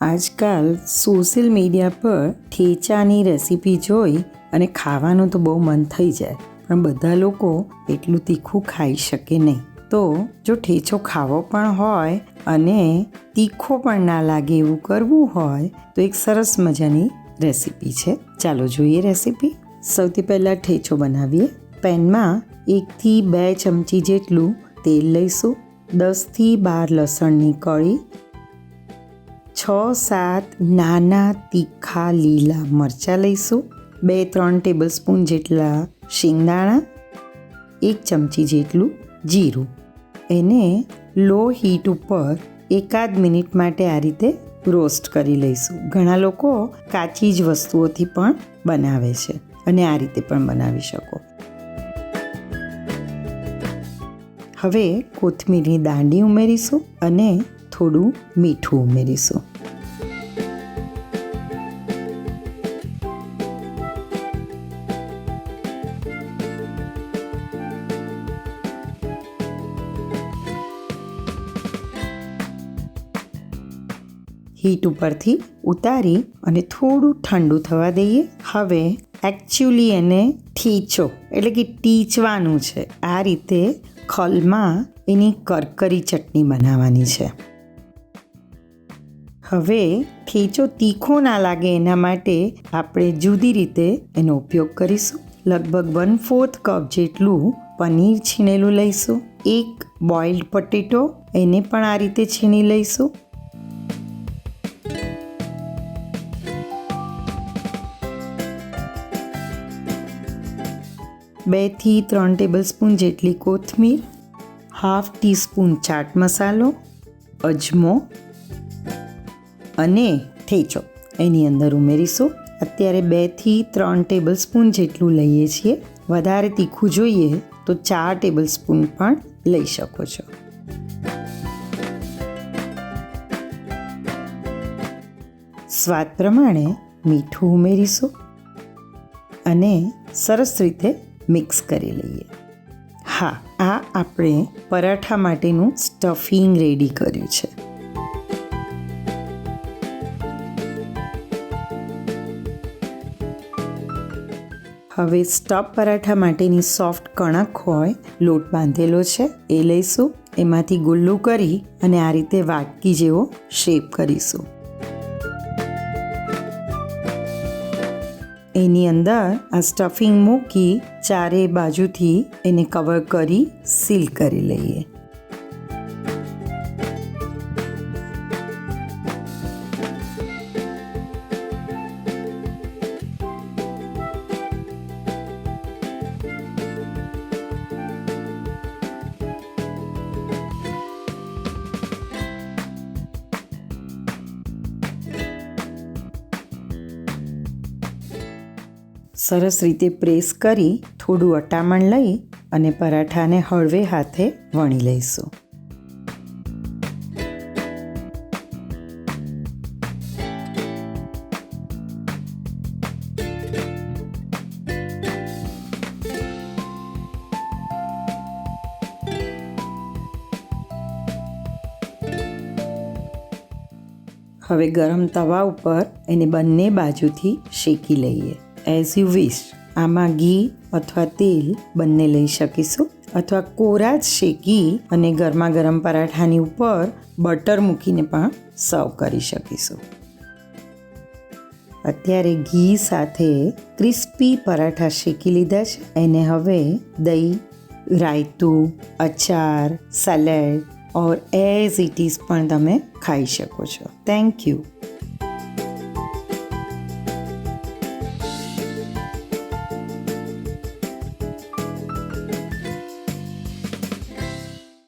આજકાલ social media પર ઠેચાની recipe જોઈ અને ખાવાનું તો બહુ મન થઈ જાય, પણ બધા લોકો એટલું તીખું ખાઈ શકે નહીં. તો જો ઠેચો ખાવો પણ હોય અને તીખો પણ ના લાગે એવું કરવું હોય, તો એક સરસ મજાની રેસીપી છે. ચાલો જોઈએ રેસીપી. સૌથી પહેલાં ઠેચો બનાવીએ. પેનમાં એકથી બે ચમચી જેટલું તેલ લઈશું, દસથી બાર લસણની કળી છ, સાત નાના તીખા લીલા મરચાં લઈશું. બે, ત્રણ ટેબલ સ્પૂન જેટલા શિંગદાણા. એક ચમચી જેટલું જીરું. એને લો હીટ ઉપર એકાદ મિનિટ માટે આ રીતે રોસ્ટ કરી લઈશું. ઘણા લોકો કાચી જ વસ્તુઓથી પણ બનાવે છે અને આ રીતે પણ બનાવી શકો. હવે કોથમીરની દાંડી ઉમેરીશું અને થોડું મીઠું ઉમેરીશું. હીટ ઉપરથી ઉતારી અને થોડું ઠંડુ થવા દઈએ. હવે એકચ્યુઅલી એને ઠીચો, એટલે કે ટીચવાનું છે. આ રીતે ખલમાં એની કરકરી ચટણી બનાવવાની છે. હવે ઠેચો તીખો ના લાગે એના માટે આપણે જુદી રીતે એનો ઉપયોગ કરીશું. લગભગ વન ફોર્થ કપ જેટલું પનીર છીણેલું લઈશું. એક બોઇલ્ડ પટેટો એને પણ આ રીતે છીણી લઈશું. બેથી ત્રણ ટેબલ સ્પૂન જેટલી કોથમીર, હાફ ટીસ્પૂન ચાટ મસાલો, અજમો અને થેચો. એની અંદર ઉમેરીશું. અત્યારે બેથી ત્રણ ટેબલ સ્પૂન જેટલું લઈએ છીએ. વધારે તીખું જોઈએ તો ચાર ટેબલ સ્પૂન પણ લઈ શકો છો. સ્વાદ પ્રમાણે મીઠું ઉમેરીશું. અને સરસ રીતે મિક્સ કરી લઈએ. હા, આ આપણે પરાઠા માટેનું સ્ટફિંગ રેડી કર્યું છે. હવે સ્ટફ પરાઠા માટેની સોફ્ટ કણક હોય, લોટ બાંધેલો છે, એ લઈશું. એમાંથી ગુલ્લું કરી અને આ રીતે વાટકી જેવો શેપ કરીશું. એની અંદર આ સ્ટફિંગ મૂકી ચારે બાજુથી એને કવર કરી સીલ કરી લઈએ. સરસ રીતે પ્રેસ કરી થોડું અટામણ લઈ અને પરાઠાને હળવે હાથે વણી લઈશું. હવે ગરમ તવા ઉપર એને બંને બાજુથી શેકી લઈએ. એઝ યુ વિશ આમાં ઘી અથવા તેલ બંને લઈ શકીશું. અથવા કોરા જ શેકી અને ગરમા ગરમ પરાઠાની ઉપર બટર મૂકીને પણ સર્વ કરી શકીશું. અત્યારે ઘી સાથે ક્રિસ્પી પરાઠા શેકી લીધા છે. એને હવે દહીં, રાયતું, અચાર salad or as it is પણ તમે ખાઈ શકો છો. Thank you